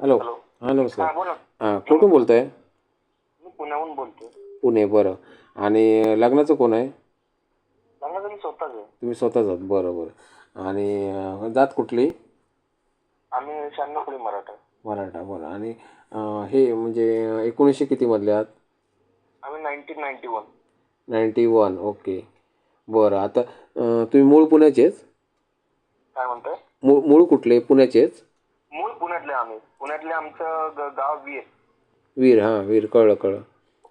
Hello. Hello. हां हा नमस्कार बोला. हां कुठून बोलताय? मी पुण्याहून बोलतोय. पुणे बरं. आणि लग्नाचं कोण आहे? सांगा मी स्वतःच आहे. तुम्ही स्वतःच आहात. बरं बरं. आणि अं, जात कुठली? आम्ही शहाण्णव मराठा मराठा बरं. आणि अं, हे म्हणजे एकोणीसशे कितीमधले आहात? आम्ही nineteen ninety one ninety one okay. बरं आता अं, तुम्ही मूळ पुण्याचेच? काय म्हणताय? मूळ मूळ कुठले? पुण्याचेच? मूळ पुण्यातले आम्ही. पुण्यातले आमचं गाव वीर. वीर हां वीर कळलं कळलं.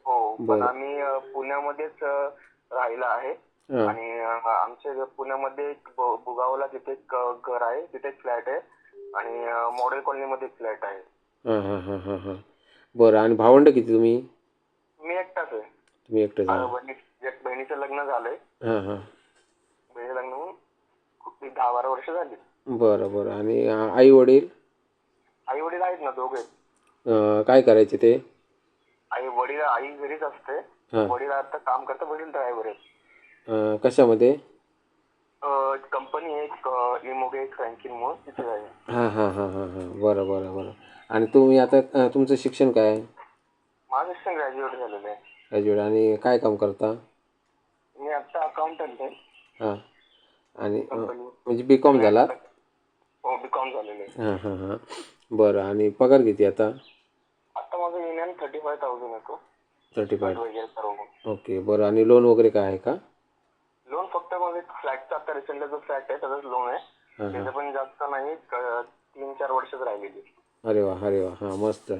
हो पण बरं. आम्ही अ, पुण्यामध्येच अ, राहिला आहे. हां. आणि अ, आमच्या पुण्यामध्ये एक ब- बुगावला तिथे एक अ, घर आहे. तिथे एक फ्लॅट आहे. आणि अ, मॉडेल कॉलनीमध्ये एक फ्लॅट आहे. हां हां हां हां हां. बरं आणि भावंड किती तुम्ही? मी एकटाच आहे. तुम्ही एकटेच अ, आहात बहिणी- एक बहिणीचं लग्न झालंय. हां हां. बहिणीचं लग्न होऊन खूप दहा बारा वर्ष झाली. बरं बरं. आणि आई वडील? आई वडील आहेत ना दोघे. काय करायचे ते? आई वडील आई घरीच असते. हां. वडील आता काम करतात वडील ड्रायव्हर आहेत. अं, कशामध्ये? कंपनी एक इमोगे एक रँकिंग म्हणून तिथे आहे. हां हां हां हां हां. बरं बरं बरं. आणि तुम्ही आता अं, तुमचं शिक्षण काय आहे? माझं शिक्षण ग्रॅज्युएट झालेलं आहे. ग्रॅज्युएट आणि काय काम करता? मी आता अकाउंटंट आहे. हां. आणि अं, म्हणजे बी कॉम झाला हो बी कॉम झालेलं आहे. हां हां हां. बरं आणि पगार किती आता? आता माझं युनियन थर्टी फाय थाउजंड येतो. थर्टी फाय वगैरे सर्व ओके बरं आणि लोन वगैरे काय आहे का? लोन फक्त माझं एक फ्लॅटचा आता रिसेंटला जो फ्लॅट आहे त्याचाच लोन आहे. त्याचं पण जास्त नाही क- तीन चार वर्षच राहिलेली. अरे वा अरे वा. हां मस्त.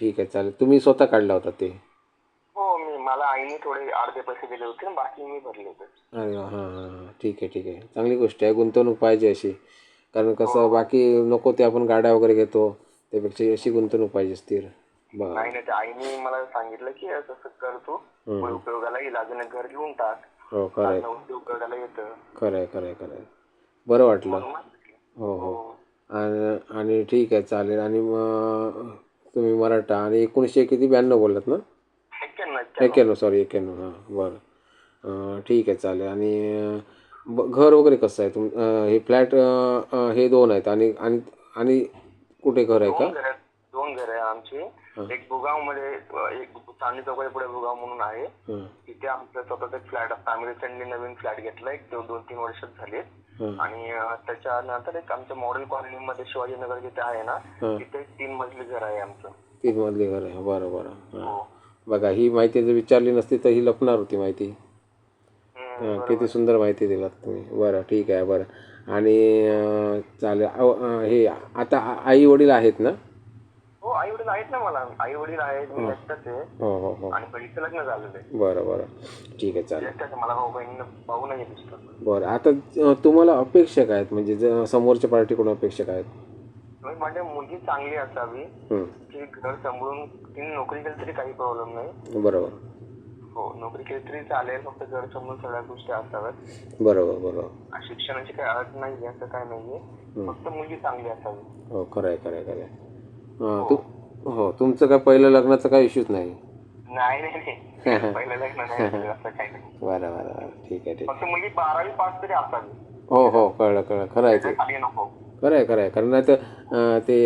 ठीक आहे चालेल. तुम्ही स्वतः काढला होता ते? हो मी मला आईने थोडे अर्धे पैसे दिले होते आणि बाकी मी भरले होते. अरे वा हां हां हां. ठीक आहे ठीक आहे. चांगली गोष्ट आहे. गुंतवणूक पाहिजे अशी. कारण कसं बाकी नको ते आपण गाड्या वगैरे घेतो त्यापेक्षा अशी गुंतवणूक पाहिजे स्थिर. बरं नाही नाही त्या आईने मला सांगितलं की असं असं कर तू. मग उपयोगाला येईल अजून एक घर घेऊन टाक. हो खरं आहे. नऊ उपयोगाला येतं. खरं आहे खरं आहे खरं आहे. बरं वाटलं. हो हो. हो. आणि आणि ठीक आहे चालेल. आणि मग तुम्ही मराठा आणि एकोणीसशे किती ब्याण्णव बोललात ना? एक्क्याण्णव एक्क्याण्णव. सॉरी एक्याण्णव. हां बरं. अं, ठीक आहे चालेल. आणि अं, ब घर वगैरे कसं आहे? तुम हे फ्लॅट हे दोन आहेत आणि आणि आणि कुठे घर आहे का? दोन घर आहेत. दोन घर आहे आमची. एक बुगावमध्ये एक चांदणी चौकाच्या पुढे बुगाव म्हणून आहे. हां. तिथे आमचं स्वतःचा एक फ्लॅट असतं. आम्ही रिसेंटली नवीन फ्लॅट घेतला. एक दोन दोन तीन वर्ष झाले. हां. आणि अं, त्याच्यानंतर एक आमच्या मॉडेल कॉलनीमध्ये शिवाजीनगर जिथे आहे ना हां. तिथे एक तीन मजली घर आहे आमचं. तीन मधली घर आहे. बरं बरं. हां. हो. बघा ही माहिती जर विचारली नसती तर ही लपणार होती माहिती. हां किती सुंदर माहिती दिलात तुम्ही. बरं ठीक आहे बरं. आणि चालेल. अहो, हे आता आई वडील आहेत ना? हो आई वडील आहेत ना मला. आई वडील आहेत मी एकटाच आहे. हो हो हो. आणि बहिणीचं लग्न झालेलं आहे. बरं बरं. ठीक आहे चालेल. एकटाच आहे. मला भाऊ बहीण भाऊ नाही बरं आता अं, तुम्हाला अपेक्षा काय आहेत? म्हणजे ज- समोरच्या पार्टीकडून अपेक्षा काय आहेत म्हणजे मुलगी चांगली असावी. हं, घर सांभाळून तिने नोकरी केली तरी काही प्रॉब्लेम नाही. बरोबर. हो नोकरी केली तरी चालेल फक्त घर सांभाळून सगळ्या गोष्टी असाव्यात. बरोबर बरोबर. शिक्षणाची काही अट नाही असं काय नाहीये. फक्त मुलगी चांगली असावी. हो खरं आहे खरं आहे खरं आहे हां. तू हो तुमचं काय पहिलं लग्नाचं काही इश्यूच नाही? नाही नाही नाही. पहिलं लग्न नाही झालं, असं काही नाही. बरं बरं बरं. ठीक आहे ठीक फक्त मुलगी बारावी पास तरी असावी. हो हो कळलं कळलं. खरं आहे ते. खाली नको. खरं आहे खरं आहे कारण नाही तर अं, ते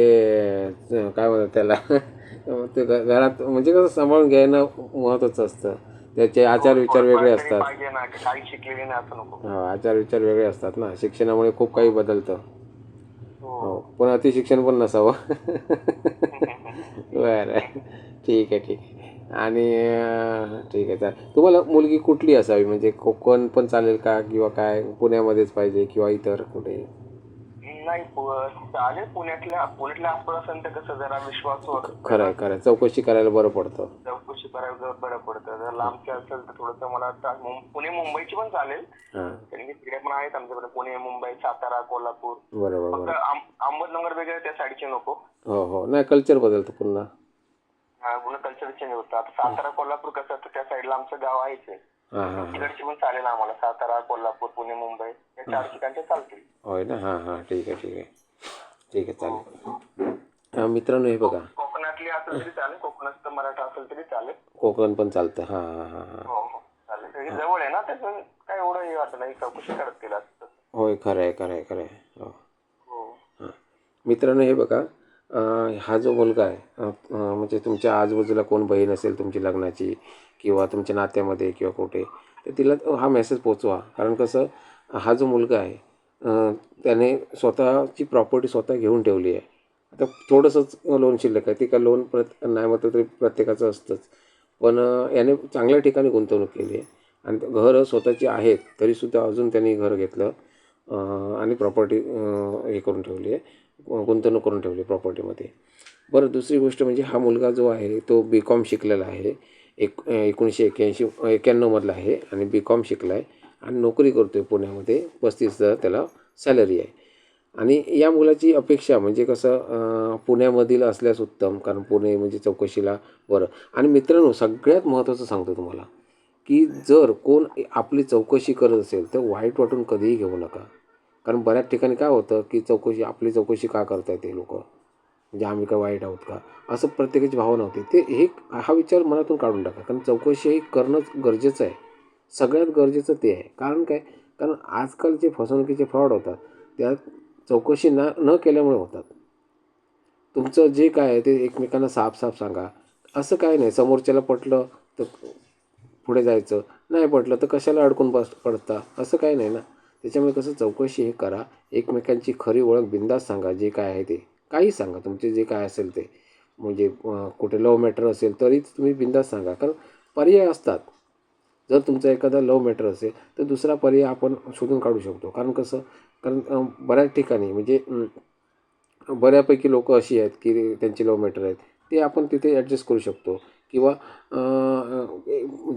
अं, काय म्हणतात त्याला? ते घ- घरात म्हणजे कसं सांभाळून घेणं महत्त्वाचं असतं. त्याचे आचार विचार वेगळे असतात. पाहिजे ना की काही शिकलेली नाही असं नको. हो आचार विचार वेगळे असतात ना. शिक्षणामुळे खूप काही बदलतं. हो. हो पण अतिशिक्षण पण नसावं. बरं. ठीक आहे ठीक आहे. आणि अं, ठीक आहे चालेल. तुम्हाला मुलगी कुठली असावी? म्हणजे कोकण पण चालेल का? किंवा काय? पुण्यामध्येच पाहिजे किंवा इतर कुठे? नाही चालेल पुण्यातल्या पुण्यातल्या आसपास असेल तर कसं जरा विश्वास खरं आहे खरं आहे. चौकशी करायला बरं पडतं. चौकशी करायला बरं पडतं. जर लांबची असेल तर थोडंसं मला आता पुणे मुंबईची पण चालेल. कारण की तिकडे पण आहेत आमच्याकडे. पुणे मुंबई सातारा कोल्हापूर. बरोबर अहमदनगर वगैरे त्या साईडचे नको. हो हो. नाही कल्चर बदलतं पुन्हा. हा, पुन्हा कल्चर चेंज होतं. आता सातारा कोल्हापूर कसं असतं त्या साईडला आमचं गाव आहेच. आहे तिकडची पण चालेल आम्हाला. सातारा कोल्हापूर पुणे मुंबई या चार ठिकाणचे चालतील. होय ना? हां हां. ठीक आहे ठीक आहे. ठीक आहे चालेल. हां. मित्रांनो हे बघा. कोकणातली असेल तरी चालेल. कोकणात मराठा असेल तरी चालेल. कोकण पण चालतं. हां हां हां हां. हो हो. चालेल. हे जवळ आहे ना? त्याचं काय एवढं हे वाटत नाही. चौकशी करत केला असतं होय खरं आहे खरं आहे खरं आहे. हो. हो. हां. मित्रांनो हे बघा. हा जो मुलगा आहे म्हणजे तुमच्या आजूबाजूला कोण बहीण असेल तुमची लग्नाची किंवा तुमच्या नात्यामध्ये किंवा कुठे तर तिला हा मेसेज पोचवा. कारण कसं हा जो मुलगा आहे त्याने स्वतःची प्रॉपर्टी स्वतः घेऊन ठेवली आहे. आता थोडंसंच लोन शिल्लक आहे. ते का लोन प्रत नाही म्हटलं तरी प्रत्येकाचं असतंच. पण याने चांगल्या ठिकाणी गुंतवणूक केली आहे. आणि घरं स्वतःची आहेत तरीसुद्धा अजून त्यांनी घर घेतलं आणि प्रॉपर्टी हे करून ठेवली आहे. गुंतवणूक करून ठेवली प्रॉपर्टीमध्ये बरं दुसरी गोष्ट म्हणजे हा मुलगा जो आहे तो बी कॉम शिकलेला आहे. एक एकोणीसशे एक्याऐंशी एक्याण्णवमधला आहे आणि बी कॉम शिकला आहे आणि नोकरी करतो आहे पुण्यामध्ये. पस्तीस हजार त्याला सॅलरी आहे. आणि या मुलाची अपेक्षा म्हणजे कसं पुण्यामधील असल्यास उत्तम कारण पुणे म्हणजे चौकशीला बरं. आणि मित्रांनो सगळ्यात महत्त्वाचं सांगतो तुम्हाला की जर कोण आपली चौकशी करत असेल तर वाईट वाटून कधीही घेऊ नका. कारण बऱ्याच ठिकाणी काय होतं की चौकशी आपली चौकशी का करत आहेत ते लोक? म्हणजे आम्ही काय वाईट आहोत का? असं प्रत्येकाची भावना होती. ते हे हा विचार मनातून काढून टाका. कारण चौकशी ही करणंच गरजेचं आहे. सगळ्यात गरजेचं ते आहे. कारण काय? कारण आजकाल जे फसवणुकीचे फ्रॉड होतात त्या चौकशी ना न केल्यामुळे होतात. तुमचं जे काय आहे ते एकमेकांना साफ साफ सांगा. असं काय नाही. समोरच्याला पटलं तर पुढे जायचं. नाही पटलं तर कशाला अडकून बस पडता? असं काय नाही ना. त्याच्यामुळे कसं चौकशी हे करा. एकमेकांची खरी ओळख बिंदास सांगा जे काय आहे ते. काही सांगा तुमचे जे काय असेल ते. म्हणजे कुठे लव मॅटर असेल तरी तुम्ही बिंदास सांगा. कारण पर्याय असतात. जर तुमचा एखादा लव मॅटर असेल तर दुसरा पर्याय आपण शोधून काढू शकतो. कारण कसं? कारण बऱ्याच ठिकाणी म्हणजे बऱ्यापैकी लोक अशी आहेत की त्यांचे लव मॅटर आहेत. ते आपण तिथे ॲडजस्ट करू शकतो. किंवा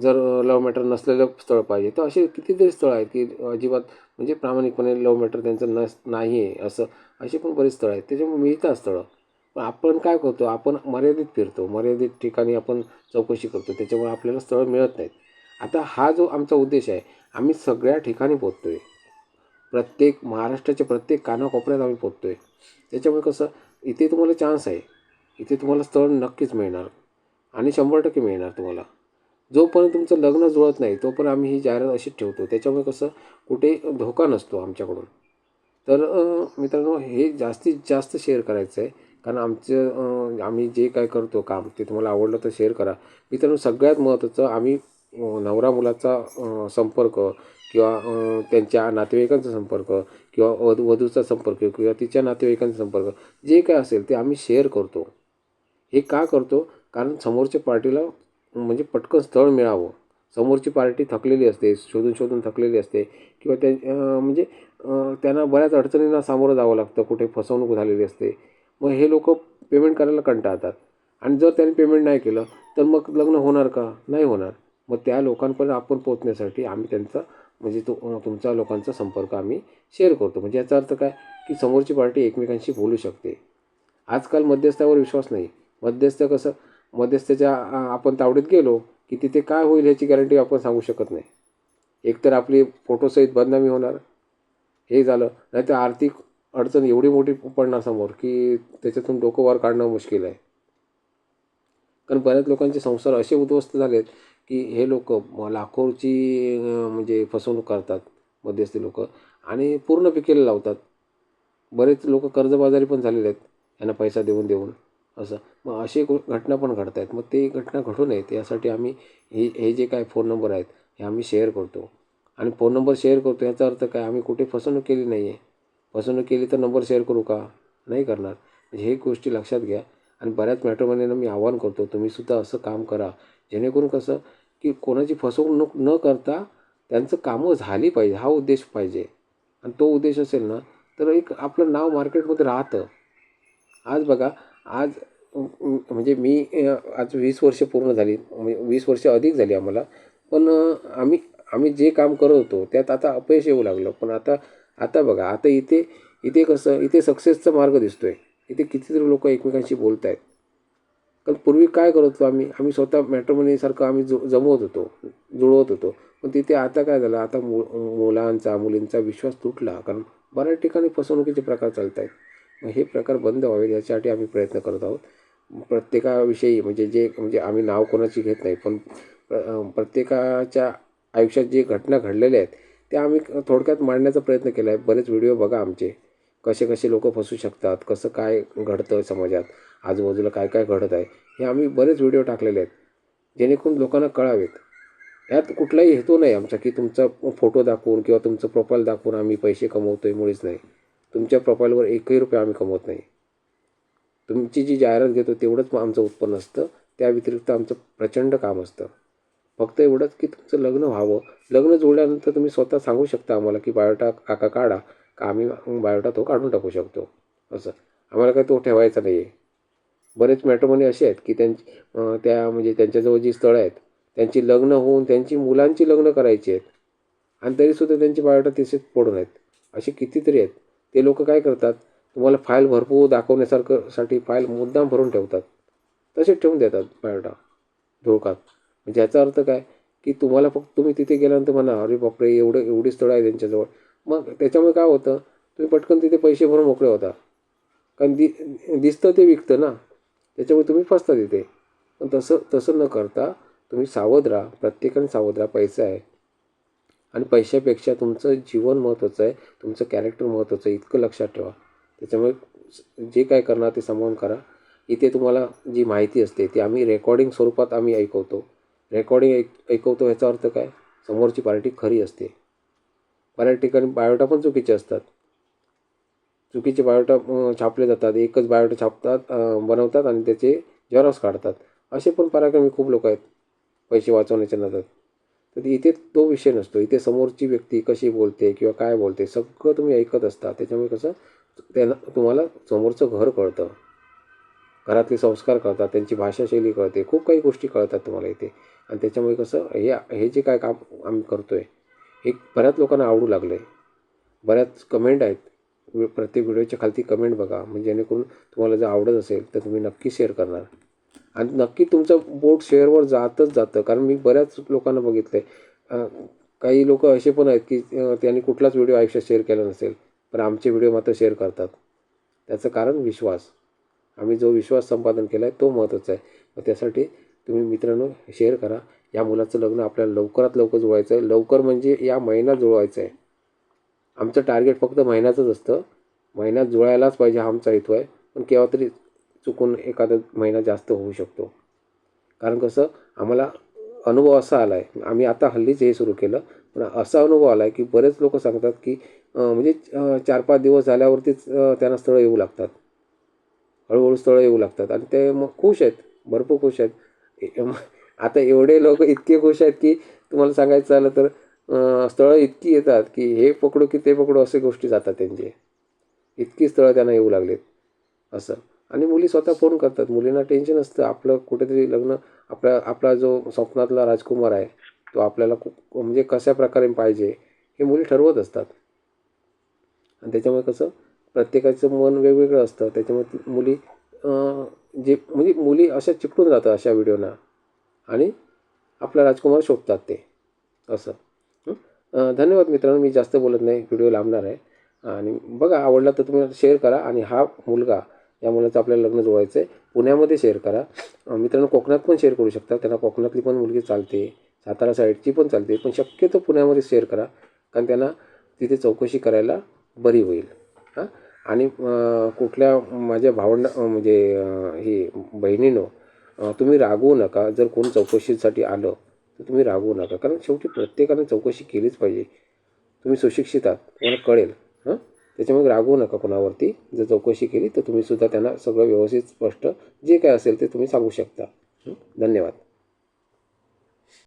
जर लव मॅटर नसलेलं स्थळ पाहिजे तर असे कितीतरी स्थळं आहेत की अजिबात म्हणजे प्रामाणिकपणे लव मॅटर त्यांचं नस नाही आहे असं असे पण बरेच स्थळं आहेत. त्याच्यामुळे मिळतात स्थळं. पण आपण काय करतो आपण मर्यादित फिरतो. मर्यादित ठिकाणी आपण चौकशी करतो. त्याच्यामुळे आपल्याला स्थळं मिळत नाहीत. आता हा जो आमचा उद्देश आहे आम्ही सगळ्या ठिकाणी पोचतो आहे प्रत्येक महाराष्ट्राच्या प्रत्येक कानाकोपऱ्यात आम्ही पोचतो आहे त्याच्यामुळे कसं इथे तुम्हाला चान्स आहे. इथे तुम्हाला स्थळ नक्कीच मिळणार. आणि शंभर टक्के मिळणार तुम्हाला. जोपर्यंत तुमचं लग्न जुळत नाही तोपर्यंत आम्ही ही जाहिरात अशीच ठेवतो. त्याच्यामुळे कसं कुठे धोका नसतो आमच्याकडून. तर मित्रांनो हे जास्तीत जास्त शेअर करायचं आहे. कारण आमचं आम्ही जे काय करतो काम ते तुम्हाला आवडलं तर शेअर करा. मित्रांनो सगळ्यात महत्त्वाचं आम्ही नवरा मुलाचा संपर्क किंवा त्यांच्या नातेवाईकांचा संपर्क किंवा वध वधूचा संपर्क किंवा तिच्या नातेवाईकांचा संपर्क जे काय असेल ते आम्ही शेअर करतो. हे का करतो? कारण समोरच्या पार्टीला म्हणजे पटकन स्थळ मिळावं. समोरची पार्टी थकलेली असते शोधून शोधून थकलेली असते किंवा त्या म्हणजे त्यांना बऱ्याच अडचणींना सामोरं जावं लागतं कुठे फसवणूक झालेली असते. मग हे लोक पेमेंट करायला कंटाळतात. आणि जर त्यांनी पेमेंट नाही केलं तर मग लग्न होणार का? नाही होणार. मग त्या लोकांपर्यंत आपण पोचण्यासाठी आम्ही त्यांचा म्हणजे तो तुमचा तुमच्या लोकांचा संपर्क आम्ही शेअर करतो. म्हणजे याचा अर्थ काय? की समोरची पार्टी एकमेकांशी बोलू शकते. आजकाल मध्यस्थावर विश्वास नाही. मध्यस्थ कसं? मध्यस्थाच्या आपण तावडीत गेलो की तिथे काय होईल ह्याची गॅरंटी आपण सांगू शकत नाही. एकतर आपली फोटोसहित बदनामी होणार. हे झालं. नाही तर आर्थिक अडचण एवढी मोठी पडणार समोर की त्याच्यातून डोकं वर काढणं मुश्किल आहे. कारण बऱ्याच लोकांचे संसार असे उद्ध्वस्त झालेत की हे लोक लाखोची म्हणजे फसवणूक करतात मध्यस्थी लोक. आणि पूर्ण पिकेला लावतात. बरेच लोक कर्जबाजारी पण झालेले आहेत. यांना पैसा देऊन देऊन. असं. मग असे गो- घटना पण घडत आहेत. मग ते घटना घडू नयेत यासाठी आम्ही हे हे जे काय फोन नंबर आहेत हे आम्ही शेअर करतो. आणि फोन नंबर शेअर करतो याचा अर्थ काय? आम्ही कुठे फसवणूक केली नाही आहे फसवणूक केली तर नंबर शेअर करू का? नाही करणार. म्हणजे हे गोष्टी लक्षात घ्या. आणि बऱ्याच मॅट्रोमॅनींना मी आवाहन करतो तुम्हीसुद्धा असं काम करा. जेणेकरून कसं की कोणाची फसवणूक न करता त्यांचं कामं झाली पाहिजे. हा उद्देश पाहिजे. आणि तो उद्देश असेल ना तर एक आपलं नाव मार्केटमध्ये राहतं. आज बघा आज म्हणजे मी आज वीस वर्ष पूर्ण झाली म्हणजे वीस वर्ष अधिक झाली आम्हाला पण आम्ही आम्ही जे काम करत होतो त्यात आता अपयश येऊ लागलं. पण आता आता बघा आता इथे इथे कसं इथे सक्सेसचा मार्ग दिसतो आहे इथे कितीतरी लोक एकमेकांशी बोलत आहेत कारण पूर्वी काय करत होतो आम्ही? आम्ही स्वतः मॅट्रोमनीसारखं आम्ही जु जमवत होतो जुळवत होतो. पण तिथे आता काय झालं? आता मु मुलांचा मुलींचा विश्वास तुटला कारण बऱ्याच ठिकाणी फसवणुकीचे प्रकार चालत आहेत मग हे प्रकार बंद व्हावेत याच्यासाठी आम्ही प्रयत्न करत आहोत. प्रत्येकाविषयी म्हणजे जे म्हणजे आम्ही नाव कोणाची घेत नाही पण प्र प्रत्येकाच्या आयुष्यात जे घटना घडलेल्या आहेत त्या आम्ही थोडक्यात मांडण्याचा प्रयत्न केला आहे. बरेच व्हिडिओ बघा आमचे. कसे कसे लोक फसू शकतात कसं काय घडतं समाजात आजूबाजूला काय काय घडत आहे हे आम्ही बरेच व्हिडिओ टाकलेले आहेत जेणेकरून लोकांना कळावेत. यात कुठलाही हेतू नाही आमचा की तुमचा फोटो दाखवून किंवा तुमचं प्रोफाईल दाखवून आम्ही पैसे कमवतो आहे मुळीच नाही. तुमच्या प्रोफाईलवर एकही रुपये आम्ही कमवत नाही. तुमची जी जाहिरात घेतो तेवढंच आमचं उत्पन्न असतं. त्या व्यतिरिक्त आमचं प्रचंड काम असतं. फक्त एवढंच की तुमचं लग्न व्हावं. लग्न जोडल्यानंतर तुम्ही स्वतः सांगू शकता आम्हाला की बायोटा काका काढा. का आम्ही बायोटा तो काढून टाकू शकतो. असं. आम्हाला काय तो ठेवायचा नाही आहे बरेच मॅट्रोमनी असे आहेत की त्यांची त्या म्हणजे त्यांच्याजवळ जी स्थळं आहेत त्यांची लग्न होऊन त्यांची मुलांची लग्न करायची आहेत. आणि तरीसुद्धा त्यांची बायोटा तिथेच पडून आहेत. असे कितीतरी आहेत. ते लोक काय करतात? तुम्हाला फाईल भरपूर दाखवण्यासारखं साठी फाईल मुद्दाम भरून ठेवतात. तसेच ठेवून देतात बायोडा धोकात म्हणजे याचा अर्थ काय? की तुम्हाला फक्त तुम्ही तिथे गेल्यानंतर म्हणा अरे बापरे एवढं एवढी स्थळं आहे त्यांच्याजवळ. मग त्याच्यामुळे काय होतं? तुम्ही पटकन तिथे पैसे भरून मोकळे होता. कारण दि दिसतं ते विकतं ना. त्याच्यामुळे तुम्ही फसता तिथे. पण तसं तसं न करता तुम्ही सावध राहा. प्रत्येकाने सावध राहा. पैसा आहे. आणि पैशापेक्षा तुमचं जीवन महत्त्वाचं आहे तुमचं कॅरेक्टर महत्त्वाचं आहे इतकं लक्षात ठेवा. त्याच्यामुळे जे काय करणार ते सांभाळून करा. इथे तुम्हाला जी माहिती असते ती आम्ही रेकॉर्डिंग स्वरूपात आम्ही ऐकवतो. रेकॉर्डिंग ऐक ऐकवतो ह्याचा अर्थ काय? समोरची पार्टी खरी असते. बऱ्याच ठिकाणी बायोटा पण चुकीचे असतात. चुकीचे बायोटा छापले जातात. एकच बायोटा छापतात बनवतात आणि त्याचे झेरॉक्स काढतात. असे पण पराक्रमी खूप लोक आहेत पैसे वाचवण्याच्या नादात. तर इथे तो विषय नसतो. इथे समोरची व्यक्ती कशी बोलते किंवा काय बोलते सगळं तुम्ही ऐकत असता. त्याच्यामुळे कसं त्यांना तुम्हाला समोरचं घर कळतं. घरातले संस्कार कळतात त्यांची भाषाशैली कळते खूप काही गोष्टी कळतात तुम्हाला इथे. आणि त्याच्यामुळे कसं हे हे जे काय काम आम्ही करतो आहे हे बऱ्याच लोकांना आवडू लागलं आहे बऱ्याच कमेंट आहेत. प्रत्येक व्हिडिओच्या खालती कमेंट बघा. म्हणजे जेणेकरून तुम्हाला जर आवडत असेल तर तुम्ही नक्की शेअर करणार. आणि नक्की तुमचं बोट शेअरवर जातच जातं. कारण मी बऱ्याच लोकांना बघितलं आहे काही लोक असे पण आहेत की त्यांनी कुठलाच व्हिडिओ आयुष्यात शेअर केला नसेल पण आमचे व्हिडिओ मात्र शेअर करतात. त्याचं कारण विश्वास. आम्ही जो विश्वास संपादन केला आहे तो महत्त्वाचा आहे. मग त्यासाठी तुम्ही मित्रांनो शेअर करा. या मुलाचं लग्न आपल्याला लवकरात लवकर जुळवायचं आहे लवकर म्हणजे या महिन्यात जुळवायचं आहे आमचं टार्गेट फक्त महिन्याचंच असतं. महिन्यात जुळायलाच पाहिजे हा आमचा हेतू आहे. पण केव्हा तरी चुकून एखादा महिना जास्त होऊ शकतो. कारण कसं आम्हाला अनुभव असा आला आहे आम्ही आता हल्लीच हे सुरू केलं पण असा अनुभव आला आहे की बरेच लोक सांगतात की म्हणजे चार पाच दिवस झाल्यावरतीच त्यांना स्थळं येऊ लागतात. हळूहळू स्थळं येऊ लागतात आणि ते मग खुश आहेत भरपूर खुश आहेत. आता एवढे लोक इतके खुश आहेत की तुम्हाला सांगायचं झालं तर स्थळं इतकी येतात की हे पकडू की ते पकडू असे गोष्टी जातात त्यांचे. इतकी स्थळं त्यांना येऊ लागलेत असं. आणि मुली स्वतः फोन करतात. मुलींना टेन्शन असतं आपलं कुठेतरी लग्न आपला आपला जो स्वप्नातला राजकुमार आहे तो आपल्याला खूप म्हणजे कशा प्रकारे पाहिजे हे मुली ठरवत असतात. आणि त्याच्यामुळे कसं प्रत्येकाचं मन वेगवेगळं असतं. त्याच्यामुळे मुली जे म्हणजे मुली अशा चिकटून जातात अशा व्हिडिओना. आणि आपला राजकुमार शोधतात ते. असं. धन्यवाद मित्रांनो. मी जास्त बोलत नाही. व्हिडिओ लांबणार आहे. आणि बघा आवडला तर तुम्ही शेअर करा. आणि हा मुलगा या मुलाचं आपल्याला लग्न जोडायचं आहे पुण्यामध्ये शेअर करा. मित्रांनो कोकणात पण शेअर करू शकता. त्यांना कोकणातली पण मुलगी चालते. सातारा साईडची पण चालते. पण शक्यतो पुण्यामध्ये शेअर करा. कारण त्यांना तिथे चौकशी करायला बरी होईल. हां? आणि कुठल्या माझ्या भावंड म्हणजे हे बहिणीनं तुम्ही रागवू नका. जर कोण चौकशीसाठी आलं तर तुम्ही रागवू नका. कारण शेवटी प्रत्येकाने चौकशी केलीच पाहिजे. तुम्ही सुशिक्षित आहात. तुम्हाला कळेल. त्याच्यामुळे रागवू नका कोणावरती. जर चौकशी केली तर तुम्ही सुद्धा त्यांना सगळं व्यवस्थित स्पष्ट जे काय असेल ते तुम्ही सांगू शकता. धन्यवाद.